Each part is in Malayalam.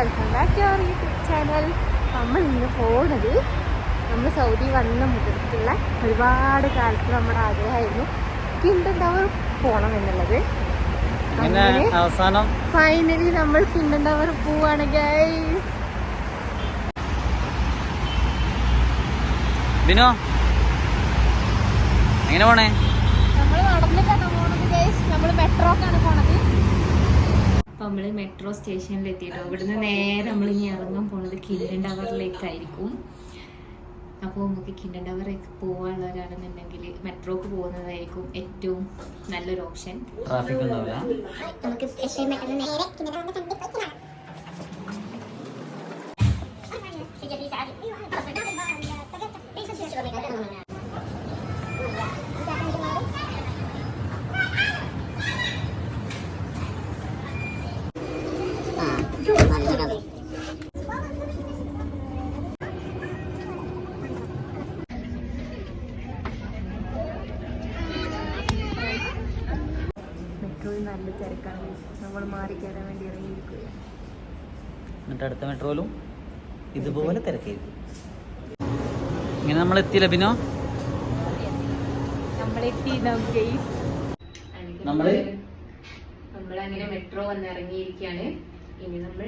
Welcome back to our YouTube channel നമ്മൾ ഇന്ന് പോകുന്നത് നമ്മൾ സൗദി വന്ന മുതൽക്കുള്ള ഒരുപാട് കാലത്ത് നമ്മുടെ ആഗ്രഹമായിരുന്നു. കിൻഡൻ ടവർ പോകണം എന്നുള്ളത്. അവസാനം ഫൈനലി നമ്മൾ കിൻഡൻ ടവർ പോവാണ് ഗൈസ് ബിനോ എങ്ങനെ പോണേ? നമ്മൾ നടന്നിട്ടാണ് പോണത് ഗൈസ് നമ്മൾ മെട്രോക്കാണ് പോണത്. നമ്മൾ മെട്രോ സ്റ്റേഷനിൽ എത്തിയിട്ടോ ഇവിടുന്ന് നേരെ നമ്മൾ ഇനി ഇറങ്ങാൻ പോണത് കിൻഡൻ ടവറിലേക്കായിരിക്കും. അപ്പോൾ നമുക്ക് കിൻഡൻ ടവറിലേക്ക് പോകാനുള്ളവരാണെന്നുണ്ടെങ്കിൽ മെട്രോക്ക് പോകുന്നതായിരിക്കും ഏറ്റവും നല്ലൊരു ഓപ്ഷൻ. നമുക്ക് നേരെ പിന്നെ നമ്മുടെ കണ്ടി പറ്റില്ല മെട്രോയിൽ നല്ല തിരക്കാണ് നമ്മൾ മാറി കയറാൻ വേണ്ടി ഇറങ്ങിയിരിക്കുക എന്നിട്ട് അടുത്ത മെട്രോയിലും ഇതുപോലെ തിരക്കായിരിക്കും. ഇങ്ങനെ നമ്മൾ എത്തിയില്ല ബിനോ? നമ്മളെത്തി നമ്മൾ നമ്മളങ്ങനെ മെട്രോ വന്ന് ഇറങ്ങിയിരിക്കാണ് ഇനി നമ്മൾ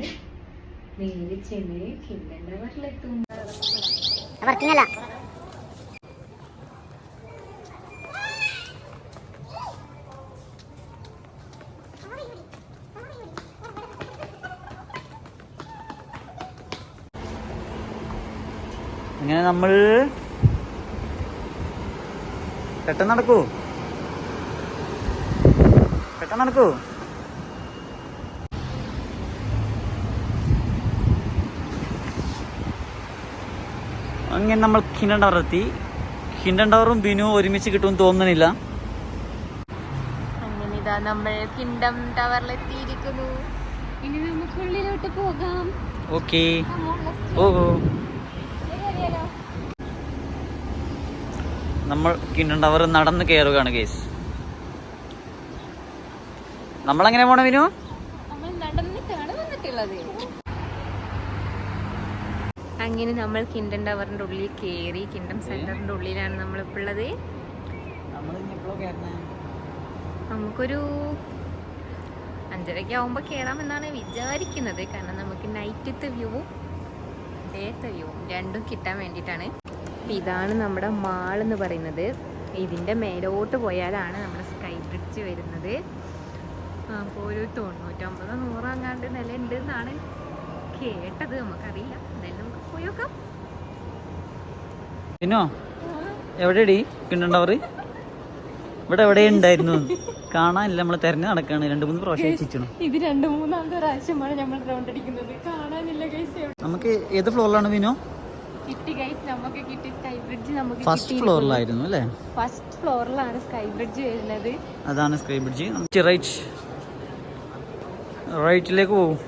നേരെ ചെന്ന് കിണ്ടൻ ടവറിലെത്തും ഇങ്ങനെ നമ്മൾ പെട്ടെന്ന് നടക്കൂ. പെട്ടെന്ന് നടക്കൂ. അങ്ങനെ നമ്മൾ കിൻഡൻ ടവർ എത്തി. കിൻഡൻ ടവറും ബിനു ഒരുമിച്ച് കിട്ടുമെന്ന് തോന്നുന്നില്ല. അങ്ങനെ ഇതാ നമ്മൾ കിണ്ടം ടവറിലെത്തിയിരിക്കുന്നു. ഇനി നമുക്ക് ഉള്ളിലോട്ട് പോകാം. ഓക്കേ. ഓ നമ്മൾ കിൻഡൻ ടവർ നടന്ന് കയറുകയാണ് കേസ് നമ്മളെങ്ങനെ പോണ വിനു? നമ്മൾ നടന്നിട്ടാണ് വന്നിട്ടുള്ളത്. അങ്ങനെ നമ്മൾ കിൻഡൻ ടവറിന്റെ ഉള്ളിൽ കയറി കിൻഡം സെന്ററിന്റെ ഉള്ളിലാണ് നമ്മളിപ്പോൾ ഉള്ളത്. നമുക്കൊരു അഞ്ചരയ്ക്ക് ആവുമ്പോൾ കയറാമെന്നാണ് വിചാരിക്കുന്നത്. കാരണം നമുക്ക് നൈറ്റത്തെ വ്യൂവും ഡേത്തെ വ്യൂവും രണ്ടും കിട്ടാൻ വേണ്ടിയിട്ടാണ്. അപ്പം ഇതാണ് നമ്മുടെ മാൾ എന്ന് പറയുന്നത്. ഇതിന്റെ മേലോട്ട് പോയാലാണ് നമ്മുടെ സ്കൈ ബ്രിഡ്ജ് വരുന്നത്. അപ്പോൾ ഒരു തൊണ്ണൂറ്റൊമ്പത് നൂറോ അങ്ങാണ്ട് നില ഉണ്ട് എന്നാണ് കേട്ടത്. നമുക്കറിയില്ല. എന്തായാലും നമുക്ക് പോയി നോക്കാം. പിന്നോ? എവിടെയടി ഇവിടെ എവിടെ ഉണ്ടായിരുന്നു? കാണാനില്ല നമ്മൾ തെരഞ്ഞു നടക്കാണ്. രണ്ട് മൂന്ന് പ്രാവശ്യം ചിച്ചണം ഇത് രണ്ട് മൂന്നാമത്തെ പ്രാവശ്യമാണ് നമ്മൾ റൗണ്ട് അടിക്കുന്നത്. കാണാനില്ല ഗൈസ് നമുക്ക് ഏത് ഫ്ലോറിലാണ് ബിനു കിട്ടി ഗൈസ് നമുക്ക് കിട്ടി. സ്കൈ ബ്രിഡ്ജ് നമുക്ക് ഫസ്റ്റ് ഫ്ലോറിലായിരുന്നു അല്ലേ? ഫസ്റ്റ് ഫ്ലോറിലാണ് സ്കൈ ബ്രിഡ്ജ് വരുന്നത്. അതാണ് സ്കൈ ബ്രിഡ്ജ് റൈറ്റ് റൈറ്റിലേക്ക് പോകും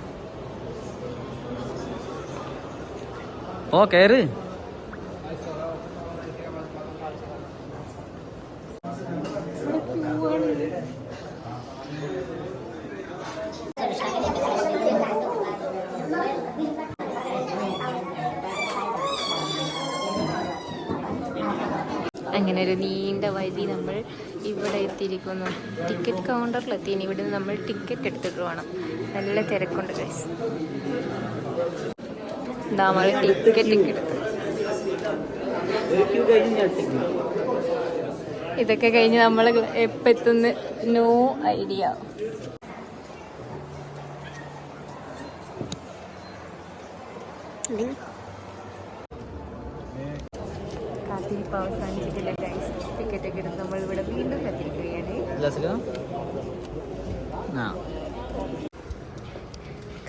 ഓ കയറ് അങ്ങനെ ഒരു നീണ്ട വഴി നമ്മൾ ഇവിടെ എത്തിയിരിക്കുന്നു. ടിക്കറ്റ് കൗണ്ടറിലെത്തി ഇനി ഇവിടെ നമ്മൾ ടിക്കറ്റ് എടുത്തിട്ട് വേണം നല്ല തിരക്കുണ്ട് ഗൈസ് നമ്മൾ ടിക്കറ്റ് എടുത്ത്. ഇതൊക്കെ കഴിഞ്ഞ് നമ്മൾ എപ്പോൾ എത്തുന്ന? നോ ഐഡിയ കാത്തിരിപ്പ് അവസാനിച്ചിട്ടില്ല? എടുത്ത് നമ്മൾ ഇവിടെ വീണ്ടും എത്തിയിരിക്കുകയാണ്.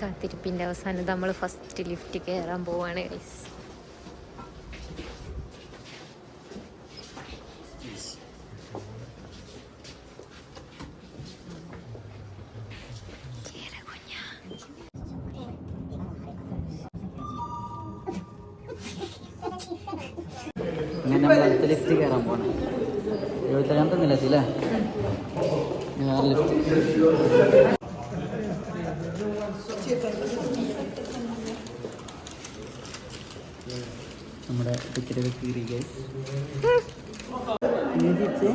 കാത്തിരിപ്പിന്റെ അവസാനം നമ്മൾ ഫസ്റ്റ് ലിഫ്റ്റ് കയറാൻ പോവാണ് ഗൈസ് അങ്ങനെ നമ്മൾ അടുത്ത ലിഫ്റ്റ് കയറാൻ പോണേ. എഴുപത്തേഴാമത്തെ നിലത്തി നമ്മുടെ ടിക്കറ്റ് കീറി തിരിച്ചേ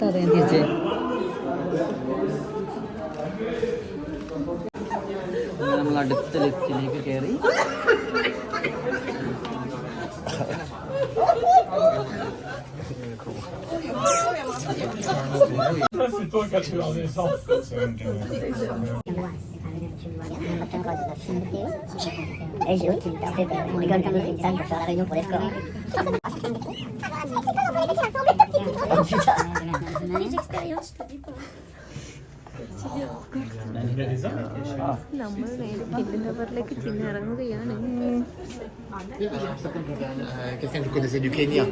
തറയും തിരിച്ചേ നമ്മൾ അടുത്ത ലിഫ്റ്റിലേക്ക് കയറി എങ്ങനെ തിരിച്ചേ താത്ത താത്ത ഞാൻ തിരിച്ചേ അങ്ങനെ നമ്മൾ അടുത്ത ലിഫ്റ്റിലേക്ക് കയറി നമ്മൾ നേരെ കിട്ടുന്നവരിലേക്ക് പിന്നെ ഇറങ്ങുകയാണ് Euh, Quelqu'un que vous connaissez du Kenya.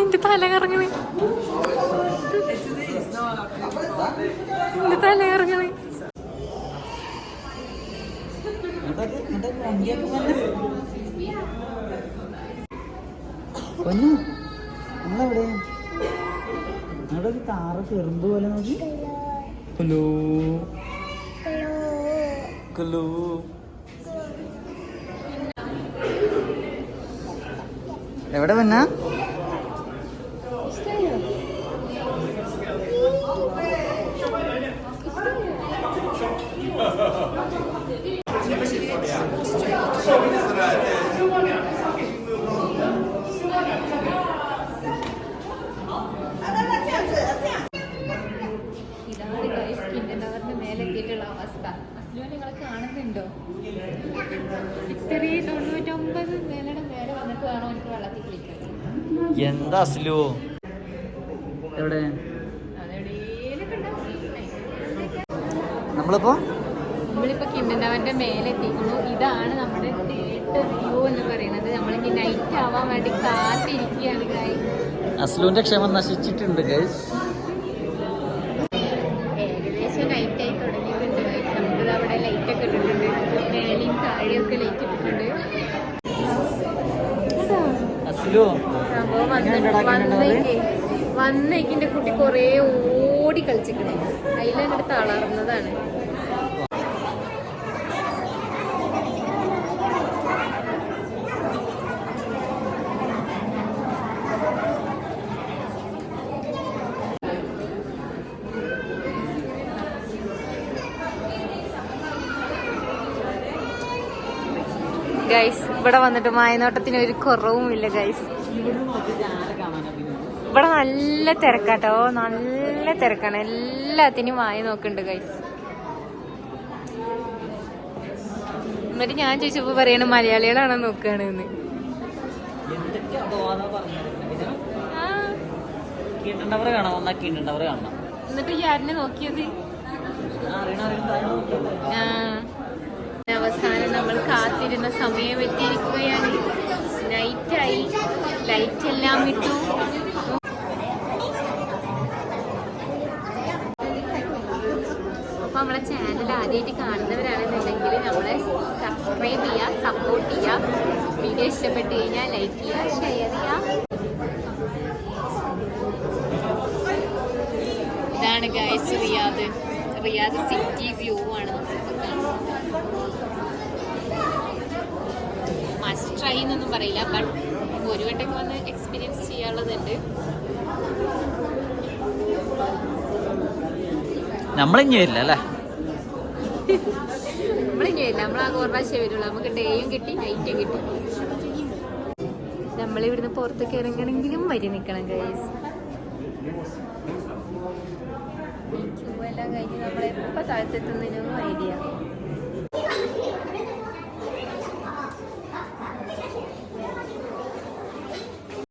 എന്റെ തല കറങ്ങണേ. എന്റെ തല കറങ്ങണേ. പൊന്നു നമ്മളെവിടെ അവിടെ ഒരു കാറ് ചെറുമ്പ് പോലെ നോക്കി. ഹലോ ഹലോ എവിടെ പൊന്ന ഇതാണ് ഗൈസ് കിണ്ടനവറിന്റെ എത്തിയിട്ടുള്ള അവസ്ഥ. അസ്ലു നിങ്ങൾ കാണുന്നുണ്ടോ? ഇത്രയും തൊണ്ണൂറ്റൊമ്പത് നിലയുടെ നേരെ വന്നിട്ട് വേണം എനിക്ക് വെള്ളത്തിൽ കുളിക്കാൻ? എന്താ അസ്ലു? എവിടെ? നമ്മളിപ്പോ? നമ്മളിപ്പോ കിണ്ടനവന്റെ മേലെ എത്തിക്കുന്നു ഇതാണ് നമ്മുടെ തേട്ടർ വ്യൂ എന്ന് പറയുന്നത്. നമ്മളിനി നൈറ്റ് ആവാൻ വേണ്ടി കാത്തിരിക്കുകയാണ് ഗൈസ് അസ്ലുവിന്റെ ക്ഷമം നശിച്ചിട്ടുണ്ട് ഗൈസ് സംഭവം? വന്നേക്ക് വന്നേക്കിന്റെ കുട്ടി കൊറേ ഓടി കളിച്ചിക്കണേ അതിലങ്ങോട്ട് തളർന്നതാണ് ഗൈസ് ഇവിടെ വന്നിട്ട് മായനോട്ടത്തിന് ഒരു കുറവുമില്ല ഗൈസ് ഇവിടെ നല്ല തിരക്കാട്ടോ. നല്ല തിരക്കാണ്. എല്ലാത്തിനും വായി നോക്കുന്നുണ്ട് ഗൈസ് എന്നിട്ട് ഞാൻ ചോദിച്ചപ്പോ പറയണ മലയാളികളാണോ നോക്കുകയാണ് എന്ന് എന്നിട്ട് ഈ ആരിനെ നോക്കിയത്? ആ. അവസാനം നമ്മൾ കാത്തിരുന്ന സമയം എത്തിയിരിക്കുകയാണ്. നൈറ്റായി ലൈറ്റ് എല്ലാം ഇട്ടു. അപ്പൊ നമ്മളെ ചാനൽ ആദ്യമായിട്ട് കാണുന്നവരാണെന്നുണ്ടെങ്കിൽ നമ്മളെ സബ്സ്ക്രൈബ് ചെയ്യുക സപ്പോർട്ട് ചെയ്യുക. വീഡിയോ ഇഷ്ടപ്പെട്ട് കഴിഞ്ഞാൽ ലൈക്ക് ചെയ്യുക ഷെയർ ചെയ്യുക. ഇതാണ് guys Riyadh. Riyadh city view എന്നൊന്നും പറയില്ല. ബട്ട് ഒരു വട്ടം വന്ന് എക്സ്പീരിയൻസ് ചെയ്യാനുള്ളതുണ്ട്. നമ്മളിഞ്ഞി വരില്ല അല്ലേ? നമ്മൾ ആ ഒരു പ്രാവശ്യം വരുള്ളൂ. നമുക്ക് ഡേയും കിട്ടി നൈറ്റും കിട്ടി. നമ്മളിവിടുന്ന് പുറത്തേക്ക് ഇറങ്ങണമെങ്കിലും വരി നിൽക്കണം കൈസ് എല്ലാം കഴിഞ്ഞ് നമ്മൾ എപ്പോൾ താഴത്തെത്തുന്നതിനും ഐഡിയ